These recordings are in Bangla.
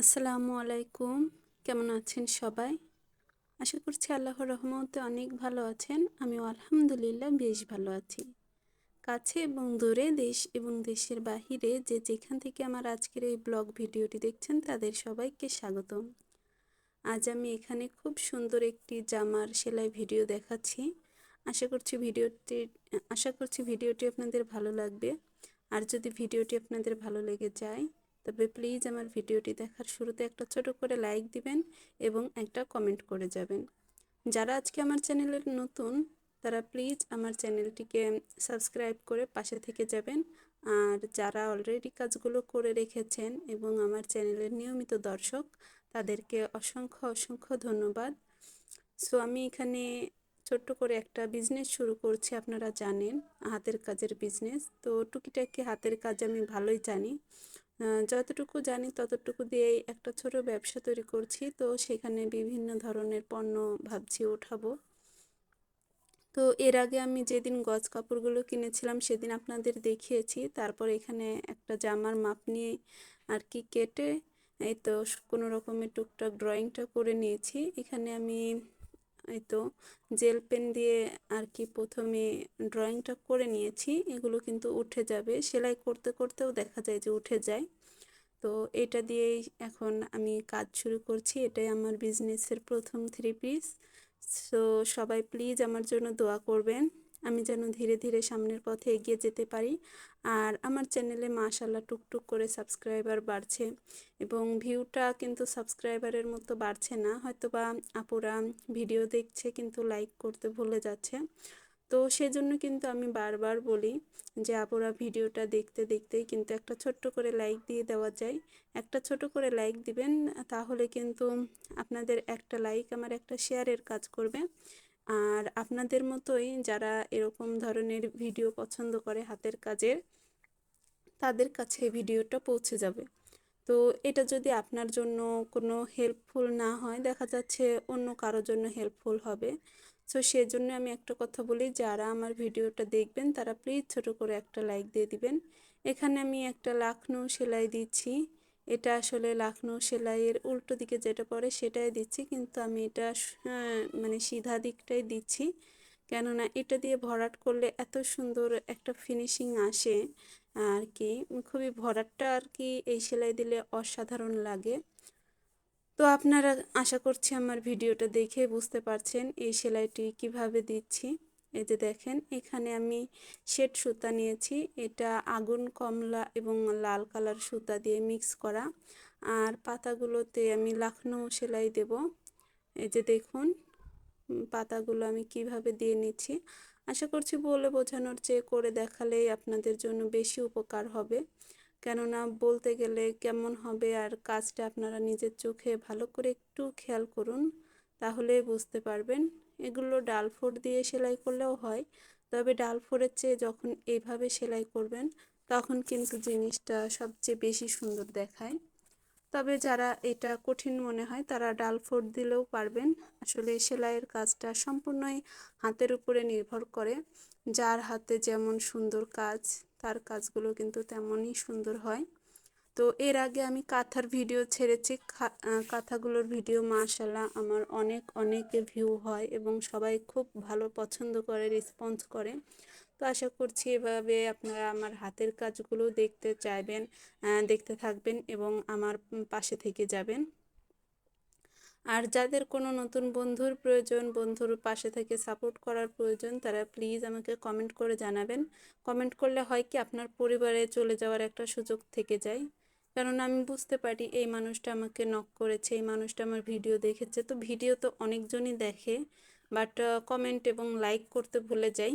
আসসালামু আলাইকুম। কেমন আছেন সবাই? আশা করছি আল্লাহর রহমতে অনেক ভালো আছেন। আমিও আলহামদুলিল্লাহ বেশ ভালো আছি। কাছে এবং দূরে দেশ এবং দেশের বাহিরে যে যেখান থেকে আমার আজকের এই ব্লগ ভিডিওটি দেখছেন তাদের সবাইকে স্বাগতম। আজ আমি এখানে খুব সুন্দর একটি জামার সেলাই ভিডিও দেখাচ্ছি। আশা করছি ভিডিওটি, আশা করছি ভিডিওটি আপনাদের ভালো লাগবে। আর যদি ভিডিওটি আপনাদের ভালো লেগে যায় তবে প্লিজ আমার ভিডিওটি দেখার শুরুতে একটা ছোট করে লাইক দিবেন এবং একটা কমেন্ট করে যাবেন। যারা আজকে আমার চ্যানেলের নতুন, তারা প্লিজ আমার চ্যানেলটিকে সাবস্ক্রাইব করে পাশে থেকে যাবেন। আর যারা অলরেডি কাজগুলো করে রেখেছেন এবং আমার চ্যানেলের নিয়মিত দর্শক, তাদেরকে অসংখ্য অসংখ্য ধন্যবাদ। সো আমি এখানে ছোট্ট করে একটা বিজনেস শুরু করছি, আপনারা জানেন, হাতের কাজের বিজনেস তো টুকিটাকি হাতের কাজ আমি ভালোই জানি। যতটুকু জানি ততটুকু দিয়েই একটা ছোট ব্যবসা তৈরি করছি। তো সেখানে বিভিন্ন ধরনের পণ্য ভাবছি ওঠাবো তো এর আগে আমি যেদিন গজ কাপড়গুলো কিনেছিলাম সেদিন আপনাদের দেখিয়েছি। তারপর এখানে একটা জামার মাপ নিয়ে আর কি কেটে, এই তো কোনো রকমের টুকটাক ড্রয়িংটা করে নিয়েছি। এখানে আমি এই তো জেল পেন দিয়ে আর কি প্রথমে ড্রয়িংটা করে নিয়েছি, এগুলো কিন্তু উঠে যাবে। সেলাই করতে করতেও দেখা যায় যে উঠে যায়। তো এটা দিয়েই এখন আমি কাজ শুরু করছি। এটাই আমার বিজনেসের প্রথম থ্রি পিস সো সবাই প্লিজ আমার জন্য দোয়া করবেন। আমি যেন ধীরে ধীরে সামনের পথে এগিয়ে যেতে পারি। আর আমার চ্যানেলে মাশাল্লাহ টুকটুক করে সাবস্ক্রাইবার বাড়ছে এবং ভিউটা কিন্তু সাবস্ক্রাইবারের মতো বাড়ছে না। হয়তো বা আপুরা ভিডিও দেখছে কিন্তু লাইক করতে ভুলে যাচ্ছে। তো সেজন্য কিন্তু আমি বারবার বলি যে আপুরা ভিডিওটা দেখতে দেখতেই কিন্তু একটা ছোট্ট করে লাইক দিয়ে দেওয়া যায়। একটা ছোট করে লাইক দিবেন তাহলে কিন্তু আপনাদের একটা লাইক, আমার একটা শেয়ারের কাজ করবে। আর আপনাদের মতোই যারা এরকম ধরনের ভিডিও পছন্দ করে হাতের কাজের, তাদের কাছে ভিডিওটা পৌঁছে যাবে। তো এটা যদি আপনার জন্য কোনো হেল্পফুল না হয়, দেখা যাচ্ছে অন্য কারোর জন্য হেল্পফুল হবে। সো সেজন্য আমি একটা কথা বলি, যারা আমার ভিডিওটা দেখবেন, তারা প্লিজ ছোট করে একটা লাইক দিয়ে দিবেন। এখানে আমি একটা লাখনৌ সেলাই দিচ্ছি। এটা আসলে লাখনৌ সেলাইয়ের উল্টো দিকে যেটা পড়ে সেটাই দিচ্ছি কিন্তু আমি এটা হ্যাঁ, মানে সিধা দিকটাই দিচ্ছি। কেননা এটা দিয়ে ভরাট করলে এত সুন্দর একটা ফিনিশিং আসে আর কি খুবই ভরাটটা আর কি এই সেলাই দিলে অসাধারণ লাগে। তো আপনারা আশা করছি আমার ভিডিওটা দেখে বুঝতে পারছেন এই সেলাইটি কীভাবে দিচ্ছি। এই যে দেখেন, এখানে আমি শেড সুতা নিয়েছি। এটা আগুন, কমলা এবং লাল কালার সুতা দিয়ে মিক্স করা। আর পাতাগুলোতে আমি লাখনৌ সেলাই দেব। এই যে দেখুন পাতাগুলো আমি কীভাবে দিয়ে নিচ্ছি। আশা করছি বলে বোঝানোর চেয়ে করে দেখালেই আপনাদের জন্য বেশি উপকার হবে। কেননা বলতে গেলে কেমন হবে আর কাজটা আপনারা নিজের চোখে ভালো করে একটু খেয়াল করুন তাহলে বুঝতে পারবেন। এগুলো ডাল ফোর দিয়ে সেলাই করলেও হয়। তবে ডাল ফোরের চেয়ে যখন এইভাবে সেলাই করবেন, তখন কিন্তু জিনিসটা সবচেয়ে বেশি সুন্দর দেখায়। তবে যারা এটা কঠিন মনে হয়, তারা ডাল ফোর দিলেও পারবেন। আসলে সেলাইয়ের কাজটা সম্পূর্ণই হাতের উপরে নির্ভর করে। যার হাতে যেমন সুন্দর কাজ, তার কাজগুলো কিন্তু তেমনই সুন্দর হয়। তো এর আগে আমি কাঁথার ভিডিও ছেড়েছি। কাঁথাগুলোর ভিডিও মাশাল্লাহ আমার অনেক অনেক ভিউ হয় এবং সবাই খুব ভালো পছন্দ করে রেসপন্স করে। তো আশা করছি এভাবে আপনারা আমার হাতের কাজগুলো দেখতে চাইবেন দেখতে থাকবেন এবং আমার পাশে থেকে যাবেন। আর যাদের কোনো নতুন বন্ধুর প্রয়োজন, বন্ধুর পাশে থেকে সাপোর্ট করার প্রয়োজন, তারা প্লিজ আমাকে কমেন্ট করে জানাবেন। কমেন্ট করলে হয় কি আপনার পরিবারে চলে যাওয়ার একটা সুযোগ থেকে যায়। কারণ আমি বুঝতে পারি এই মানুষটা আমাকে নক করেছে, এই মানুষটা আমার ভিডিও দেখেছে। তো ভিডিও তো অনেকজনই দেখে বাট কমেন্ট এবং লাইক করতে ভুলে যাই।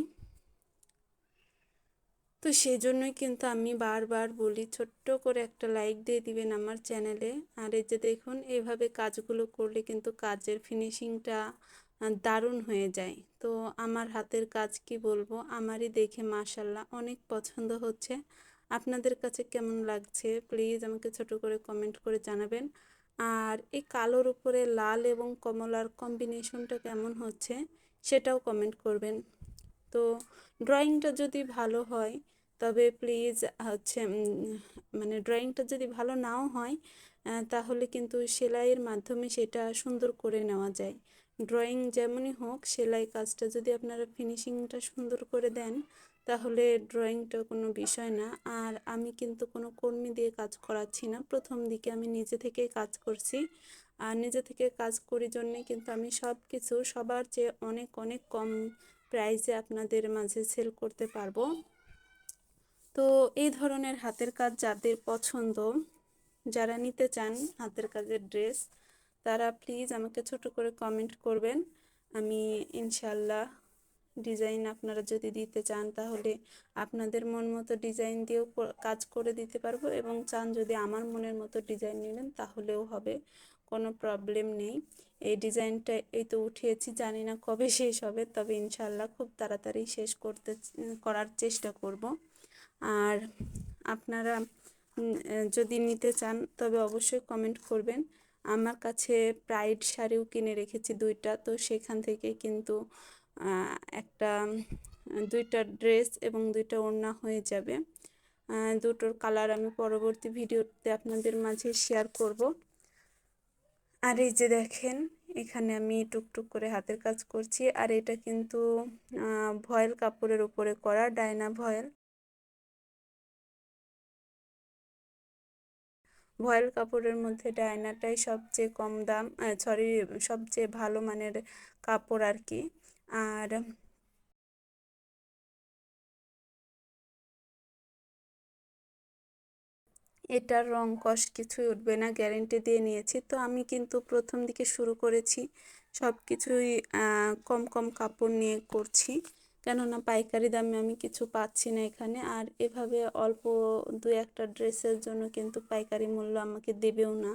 তো সেই জন্যই কিন্তু আমি বারবার বলি, ছোট্ট করে একটা লাইক দিয়ে দিবেন আমার চ্যানেলে আর এই যে দেখুন, এভাবে কাজগুলো করলে কিন্তু কাজের ফিনিশিংটা দারুণ হয়ে যায়। তো আমার হাতের কাজ কি বলব? আমারই দেখে মাশাল্লাহ অনেক পছন্দ হচ্ছে। আপনাদের কাছে কেমন লাগছে? প্লিজ আমাকে ছোট করে কমেন্ট করে জানাবেন। আর এই কালোর উপরে লাল এবং কমলার কম্বিনেশনটা কেমন হচ্ছে সেটাও কমেন্ট করবেন। তো ড্রয়িংটা যদি ভালো হয়, তবে প্লিজ হচ্ছে মানে ড্রয়িংটা যদি ভালো নাও হয় তাহলে কিন্তু সেলাইয়ের মাধ্যমে সেটা সুন্দর করে নেওয়া যায়। ড্রয়িং যেমনই হোক, সেলাই কাজটা যদি আপনারা ফিনিশিংটা সুন্দর করে দেন তাহলে ড্রয়িংটা কোনো বিষয় না। আর আমি কিন্তু কোনো কর্মী দিয়ে কাজ করাচ্ছি না। প্রথম দিকে আমি নিজে থেকেই কাজ করছি। আর নিজে থেকে কাজ করি জন্যে কিন্তু আমি সব কিছু সবার চেয়ে অনেক অনেক কম প্রাইসে আপনাদের মাঝে সেল করতে পারব। তো এই ধরনের হাতের কাজ যাদের পছন্দ, যারা নিতে চান হাতের কাজের ড্রেস তারা প্লিজ আমাকে ছোট করে কমেন্ট করবেন। আমি ইনশাল্লাহ ডিজাইন আপনারা যদি দিতে চান, তাহলে আপনাদের মন মতো ডিজাইন দিয়েও কাজ করে দিতে পারব এবং চান যদি আমার মনের মতো ডিজাইন নেবেন, তাহলেও হবে, কোনো প্রবলেম নেই। এই ডিজাইনটা এই তো উঠিয়েছি, জানি না কবে শেষ হবে, তবে ইনশাল্লাহ খুব তাড়াতাড়ি শেষ করতে করার চেষ্টা করব। আর আপনারা যদি নিতে চান, তবে অবশ্যই কমেন্ট করবেন। আমার কাছে প্রাইড শাড়িও কিনে রেখেছি দুইটা, তো সেখান থেকে কিন্তু একটা দুইটা ড্রেস এবং দুইটা ওড়না হয়ে যাবে। দুটোর কালার আমি পরবর্তী ভিডিওতে আপনাদের মাঝে শেয়ার করব। আর এই যে দেখেন, এখানে আমি টুকটুক করে হাতের কাজ করছি। আর এটা কিন্তু ভয়েল কাপড়ের উপরে করা, ডায়না ভয়েল। ভয়েল কাপড়ের মধ্যে ডায়নাটাই সবচেয়ে কম দাম সরি সবচেয়ে ভালো মানের কাপড় আর কি। আর এটার রং কষ কিছুই উঠবে না গ্যারেন্টি দিয়ে নিয়েছি। তো আমি কিন্তু প্রথম দিকে শুরু করেছি সব কিছুই কম কম কাপড় নিয়ে করছি। কেননা পাইকারি দামে আমি কিছু পাচ্ছি না এখানে। আর এভাবে অল্প দু একটা ড্রেসের জন্য কিন্তু পাইকারি মূল্য আমাকে দেবেও না।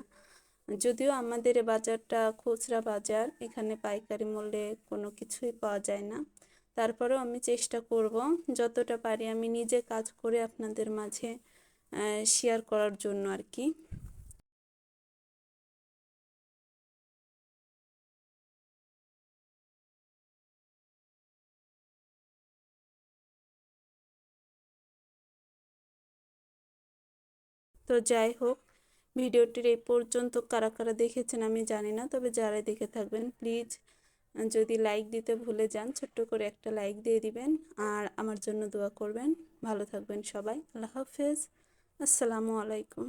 যদিও আমাদের বাজারটা খুচরা বাজার, এখানে পাইকারি মূল্যে কোনো কিছুই পাওয়া যায় না। তারপরেও আমি চেষ্টা করব যতটা পারি আমি নিজে কাজ করে আপনাদের মাঝে শেয়ার করার জন্য আর কি। তো যাই হোক ভিডিওটির এই পর্যন্ত কারা কারা দেখেছেন আমি জানি না, তবে যারা দেখে থাকবেন প্লিজ যদি লাইক দিতে ভুলে যান, ছোট্ট করে একটা লাইক দিয়ে দিবেন। আর আমার জন্য দোয়া করবেন। ভালো থাকবেন সবাই। আল্লাহ হাফেজ। আসসালামু আলাইকুম।